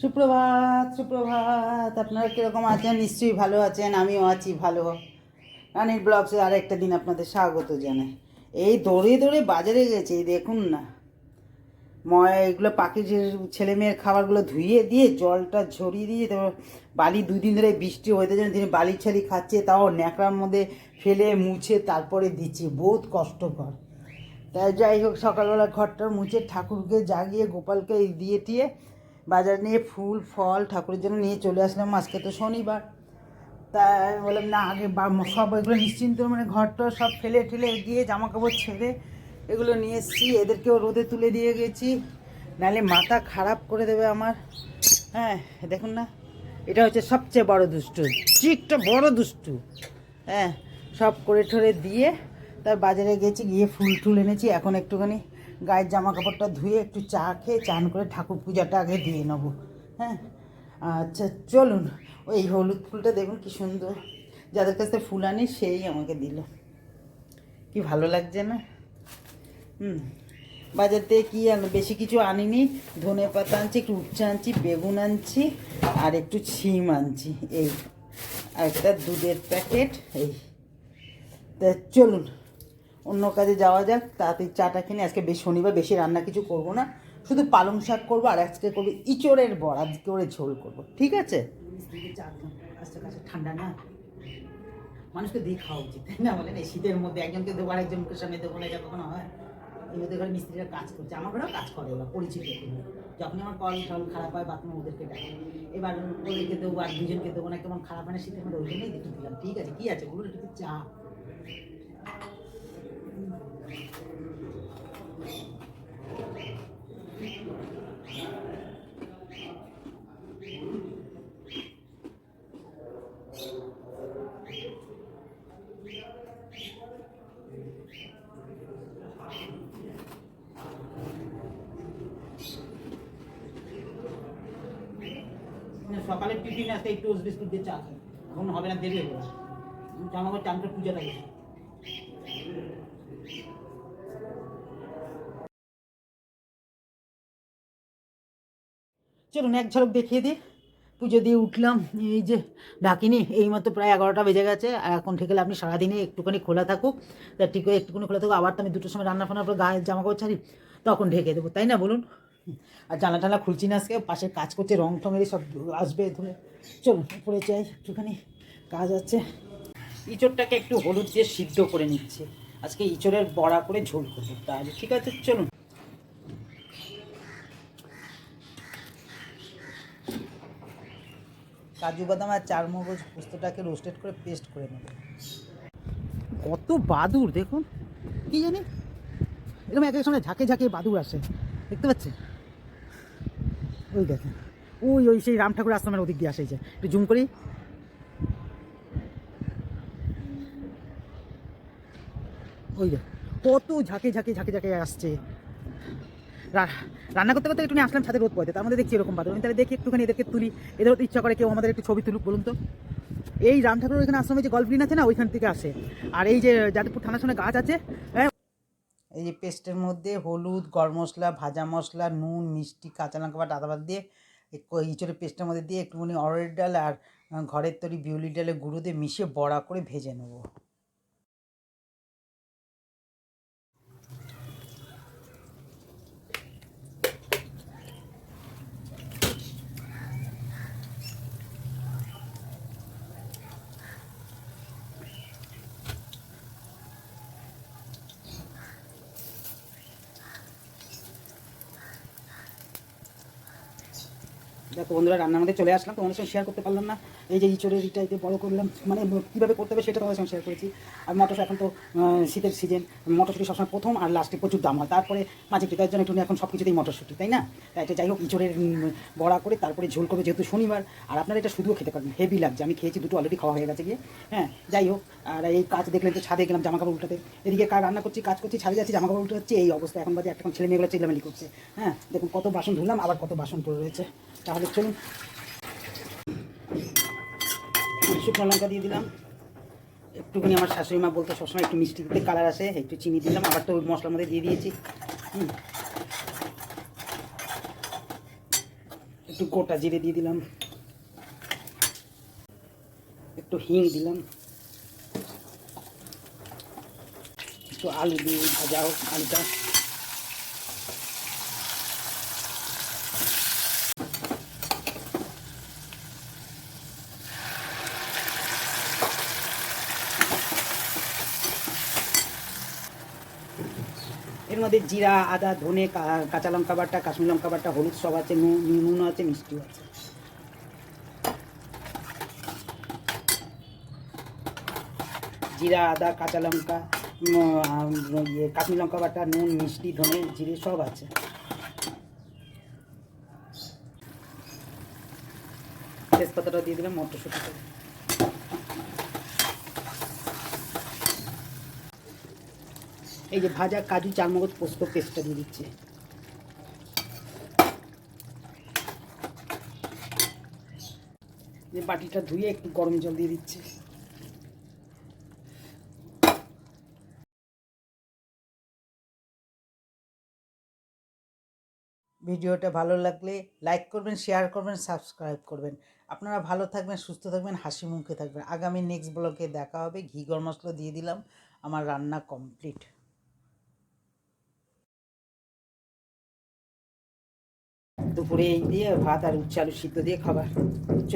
সুপ্রভাত সুপ্রভাত। আপনারা কীরকম আছেন? নিশ্চয়ই ভালো আছেন, আমিও আছি ভালো। রানির ব্লগসে আর একটা দিন আপনাদের স্বাগত জানাই। এই দৌড়ে দৌড়ে বাজারে গেছে দেখুন না। ময় এগুলো পাখির ছেলে মেয়ের খাবারগুলো ধুয়ে দিয়ে জলটা ঝরিয়ে দিয়ে তারপর বালি দুই দিন ধরে বৃষ্টি হতে যেন তিনি বালি ছালি খাচ্ছে, তাও ন্যাকড়ার মধ্যে ফেলে, মুছে, তারপরে দিচ্ছি। বহুত কষ্টকর। তাই যাই হোক, সকালবেলা ঘরটার মুছে ঠাকুরকে জাগিয়ে গোপালকে দিয়ে টিয়ে বাজার নিয়ে ফুল, ফল ঠাকুরের জন্য নিয়ে চলে আসলাম। আজকে তো শনিবার। তা বললাম, না, আগে সব এগুলো নিশ্চিন্ত মানে ঘরটা সব ফেলে ঠেলে গিয়ে জামা কাপড় ছেড়ে এগুলো নিয়ে এসেছি। এদেরকেও রোদে তুলে দিয়ে গেছি। নাহলে মাথা খারাপ করে দেবে আমার। হ্যাঁ দেখুন না, এটা হচ্ছে সবচেয়ে বড় দুষ্টু, চিকটা বড় দুষ্টু। হ্যাঁ সব করে ঠরে দিয়ে তার বাজারে গেছি, গিয়ে ফুল টুল এনেছি। এখন একটুখানি গায়ের জামা কাপড়টা ধুয়ে একটু চা খেয়ে চান করে ঠাকুর পূজাটা আগে দিয়ে নেব। হ্যাঁ? আচ্ছা চলুন। ওই হলুদ ফুলটা দেখুন কি সুন্দর। যাদের কাছে ফুল আনি সেই আমাকে দিল। কি ভালো লাগছে না? হুম। বাজার থেকে কী আনো বেশি কিছু আনিনি। ধনে পাতা আনছি, একটু উচ্ছে আনছি, বেগুন আনছি, আর একটু ছিম আনছি। এই, আর একটা দুধের প্যাকেট, এই। তা চলুন। অন্য কাজে যাওয়া যাক, তাড়াতাড়ি চাটা কিনে আজকে বেশ শনিবার, বেশি রান্না কিছু করব না। শুধু পালং শাক করব আর আজকে করব ইঁচড়ের বড়, আজকে করে ঝোল করব। ঠিক আছে? ঠান্ডা না? মানুষকে দিয়ে খাওয়া উচিত না বলেন? এই শীতের মধ্যে একজনকে দেবো আর একজনকে সামনে দেবো না কখনো হয়? এই ওদের ঘরে মিস্ত্রিরা কাজ করছে। আমার ঘরেও কাজ করে ওরা, পরিচিত। যখনই আমার কল টল খারাপ হয়, বাথরুম ওদেরকে ডাকে। এবার ওদেরকে দেবো আর দুজনকে দেবো না, কেমন খারাপ হয় না, শীতের মধ্যে ওই জন্যই একটু দিলাম। ঠিক আছে, কি আছে? বলুন একটু চা। সকালে টিফিন আসতে একটু বিস্কুট দিয়ে চা এখন হবে না, দেরি হয়ে কাপড় চান করে পূজা লাগে চলুন, এক ঝলক দেখিয়ে দিই। পুজো দিয়ে উঠলাম। এই যে, ডাকিনি এই এইমাত্র প্রায় এগারোটা বেজে গেছে। আর এখন থেকে আপনি সারাদিনে একটুখানি খোলা থাকুক। তা ঠিক করে একটুখানি খোলা থাকুক, আবার তো আমি দুটোর সময় রান্না ফান্নার পর গায়ে জামা কাপড় ছাড়ি, তখন ঢেকে দেবো, তাই না বলুন? আর জানলা টালা খুলছি না আজকে পাশে কাজ করছে, রং টঙের সব আসবে ধরে। চলুন, উপরে চাই একটুখানি কাজ আছে। ইঁচড়টাকে একটু হলুদ দিয়ে সিদ্ধ করে নিচ্ছে। আজকে ইঁচড়ের বড়া করে ঝোল করব, তাহলে ঠিক আছে, চলুন। কাজু বাদাম আর চার মগজ পোস্তটাকে রোস্টেড করে পেস্ট করে নেব। কত বাদুর দেখুন। কি জানি? এরকম এক এক সময় ঝাঁকে ঝাঁকে বাদুর আসে। দেখতে পাচ্ছেন? ওই দেখেন। ওই ওই সেই রাম ঠাকুর আশ্রমের ওদিক দিয়ে আসে এই যে। একটু জুম করি। ওই দেখ কত ঝাঁকে ঝাঁকে ঝাঁকে ঝাঁকে আসছে। রান্না করতে করতে একটু আসলাম ছাদে রোদ পড়তে তার মধ্যে দেখছি এরকম বাদর আমি তাহলে দেখি একটুখানি এদেরকে তুলি। এদের ইচ্ছা করে কেউ আমাদের একটু ছবি তুলুক, বলুন তো। এই রাম ঠাকুর ওইখানে আশ্রমে যে গল্প আছে না, ওইখান থেকে আসে। আর এই যে যাদবপুর থানার সামনে গাছ আছে হ্যাঁ। এই যে পেস্টের মধ্যে হলুদ, গরম মশলা, ভাজা মশলা, নুন, মিষ্টি, কাঁচা লঙ্কা বা আদা দিয়ে ইঁচড়ের পেস্টের মধ্যে দিয়ে একটুখানি অরের ডাল আর ঘরের তৈরি বিউলি ডালের গুঁড়ো দিয়ে মিশিয়ে বড়া করে ভেজে নেব। দেখো বন্ধুরা, রান্নার মধ্যে চলে আসলাম, তোমাদের সঙ্গে শেয়ার করতে পারলাম না। এই যে ইঁচড়ের ইটাইতে বড় করলাম মানে কীভাবে করতে হবে সেটা তোমাদের সঙ্গে শেয়ার করেছি। আর মটর এখন তো শীতের সিজন মটরশুঁটি সবসময় প্রথম আর লাস্টে প্রচুর দাম হয়। তারপরে মাঝে তার জন্য একটু এখন সব কিছুতেই মটরশুঁটি, তাই না? তাই এটা যাই হোক, ইঁচড়ের বড়া করে তারপরে ঝোল করবে যেহেতু শনিবার। আর আপনারা এটা শুধুও খেতে পারবেন হেভি লাগছে। আমি খেয়েছি, দুটো অলরেডি খাওয়া হয়ে গেছে গিয়ে। হ্যাঁ যাই হোক, আর এই কাজ দেখলেন তো, ছাদে গেলাম জামা কাপড় উল্টাতে। এদিকে কাজ রান্না করছি, কাজ করছি, ছাদে যাচ্ছি, জামা কাপড় হচ্ছে এই অবস্থা, এখন বাজে একটা ছেলে মেয়েগুলো চিল্লামিলি করছে। হ্যাঁ দেখুন কত বাসন ধুলাম, আবার কত বাসন পড়ে রয়েছে। তাহলে চলুন শুকনো লঙ্কা দিয়ে দিলাম। একটুখানি আমার শাশুড়ি মা বলতে, সবসময় একটু মিষ্টি দিতে কালার আসে, একটু চিনি দিলাম, আবার তো মশলার মধ্যে দিয়ে দিয়েছি। হুম। একটু গোটা জিরে দিয়ে দিলাম। একটু হিং দিলাম। একটু আলু দিয়ে ভাজা হোক, আলুটা। এর মধ্যে জিরা, আদা, ধনে কাঁচা লঙ্কা বাটা, কাশ্মীর লঙ্কা বাটা, হলুদ সব আছে, নুন নুন আছে, মিষ্টিও আছে। জিরা, আদা, কাঁচা লঙ্কা ইয়ে কাশ্মীর লঙ্কা বাটা, নুন, মিষ্টি, ধনে, জিরে সব আছে। তেজপাতাটা দিয়ে দিলাম মটরশুঁটিটা এই যে ভাজা কাজু চারমগজ পোস্ত পেস্টটা দিয়ে দিচ্ছি। যে বাটিটা ধুয়ে একটু গরম জল দিয়ে দিচ্ছি। ভিডিওটা ভালো লাগলে লাইক করবেন, শেয়ার করবেন, সাবস্ক্রাইব করবেন। আপনারা ভালো থাকবেন, সুস্থ থাকবেন, হাসি মুখে থাকবেন। আগামী নেক্সট ব্লগে দেখা হবে। ঘি, গরম মশলা দিয়ে দিলাম। আমার রান্না কমপ্লিট দুপুরে এই দিয়ে ভাত আর উচ্চ আলু সিদ্ধ দিয়ে খাবার। চলুন।